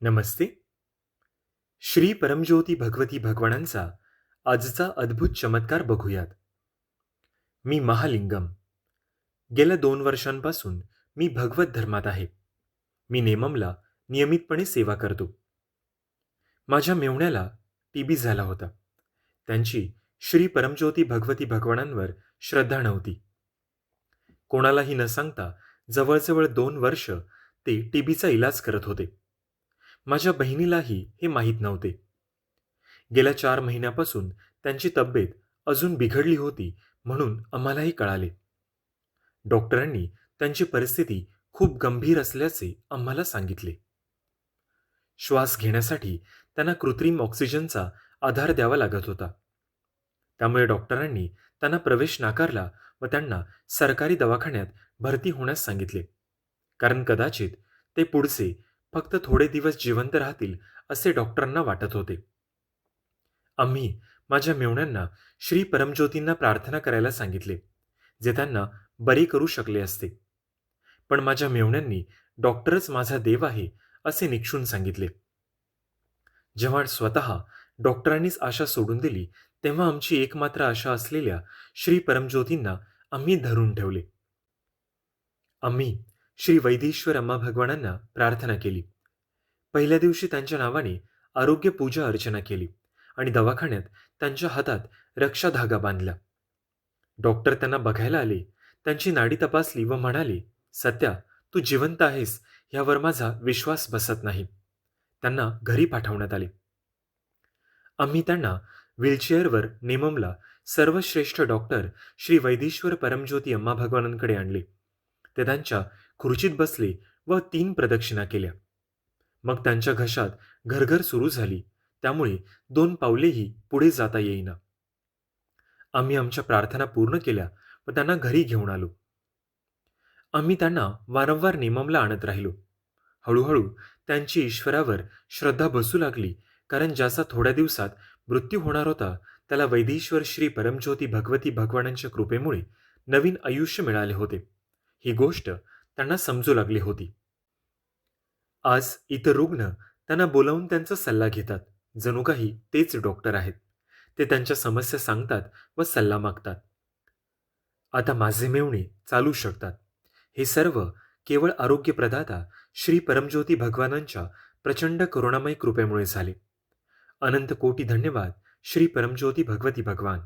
नमस्ते. श्री परमज्योती भगवती भगवानांचा आजचा अद्भुत चमत्कार बघूयात. मी महालिंगम. गेल्या दोन वर्षांपासून मी भगवत धर्मात आहे. मी नेममला नियमितपणे सेवा करतो. माझ्या मेवण्याला टीबी झाला होता. त्यांची श्री परमज्योती भगवती भगवानांवर श्रद्धा नव्हती. कोणालाही न सांगता जवळजवळ दोन वर्ष ते टीबीचा इलाज करत होते. माझ्या बहिणीलाही हे माहीत नव्हते. गेल्या चार महिन्यापासून त्यांची तब्येत अजून बिघडली होती म्हणून आम्हालाही कळाले. डॉक्टरांनी त्यांची परिस्थिती खूप गंभीर असल्याचे आम्हाला सांगितले. श्वास घेण्यासाठी त्यांना कृत्रिम ऑक्सिजनचा आधार द्यावा लागत होता. त्यामुळे डॉक्टरांनी त्यांना प्रवेश नाकारला व त्यांना सरकारी दवाखान्यात भरती होण्यास सांगितले. कारण कदाचित ते पुढचे फक्त थोडे दिवस जिवंत राहतील असे डॉक्टरांना वाटत होते. आम्ही माझ्या मेवण्यांना श्री परमज्योतींना प्रार्थना करायला सांगितले जे त्यांना बरे करू शकले असते. पण माझ्या मेवण्यांनी डॉक्टरच माझा देव आहे असे निक्षून सांगितले. जेव्हा स्वतः डॉक्टरांनीच आशा सोडून दिली तेव्हा आमची एकमात्र आशा असलेल्या श्री परमज्योतींना आम्ही धरून ठेवले. आम्ही श्री वैदेश्वर अम्मा भगवानांना प्रार्थना केली. पहिल्या दिवशी त्यांच्या नावाने आरोग्य पूजा अर्चना केली आणि दवाखान्यात त्यांच्या हातात रक्षा धागा बांधला. डॉक्टर त्यांना बघायला आले त्यांची नाडी तपासली व म्हणाले सत्या तू जिवंत आहेस यावर माझा विश्वास बसत नाही. त्यांना घरी पाठवण्यात आले. आम्ही त्यांना व्हीलचेअरवर नेममला सर्वश्रेष्ठ डॉक्टर श्री वैदेश्वर परमज्योती अम्मा भगवानांकडे आणले. ते त्यांच्या खुर्चीत बसले व तीन प्रदक्षिणा केल्या. मग त्यांच्या घशात घरघर सुरू झाली. त्यामुळे दोन पावलेही पुढे जाता येईना. आम्ही आमच्या प्रार्थना पूर्ण केल्या व त्यांना घरी घेऊन आलो. आम्ही त्यांना वारंवार नेममला आणत राहिलो. हळूहळू त्यांची ईश्वरावर श्रद्धा बसू लागली कारण ज्याचा थोड्या दिवसात मृत्यू होणार होता त्याला वैदेश्वर श्री परमज्योती भगवती भगवानांच्या कृपेमुळे नवीन आयुष्य मिळाले होते. ही गोष्ट त्यांना समजू लागली होती. आज इतर रुग्ण त्यांना बोलावून त्यांचा सल्ला घेतात. जणू काही तेच डॉक्टर आहेत. ते त्यांच्या समस्या सांगतात व सल्ला मागतात. आता माझे मेवणे चालू शकतात. हे सर्व केवळ आरोग्यप्रदाता श्री परमज्योती भगवानांच्या प्रचंड करुणामय कृपेमुळे झाले. अनंत कोटी धन्यवाद श्री परमज्योती भगवती भगवान.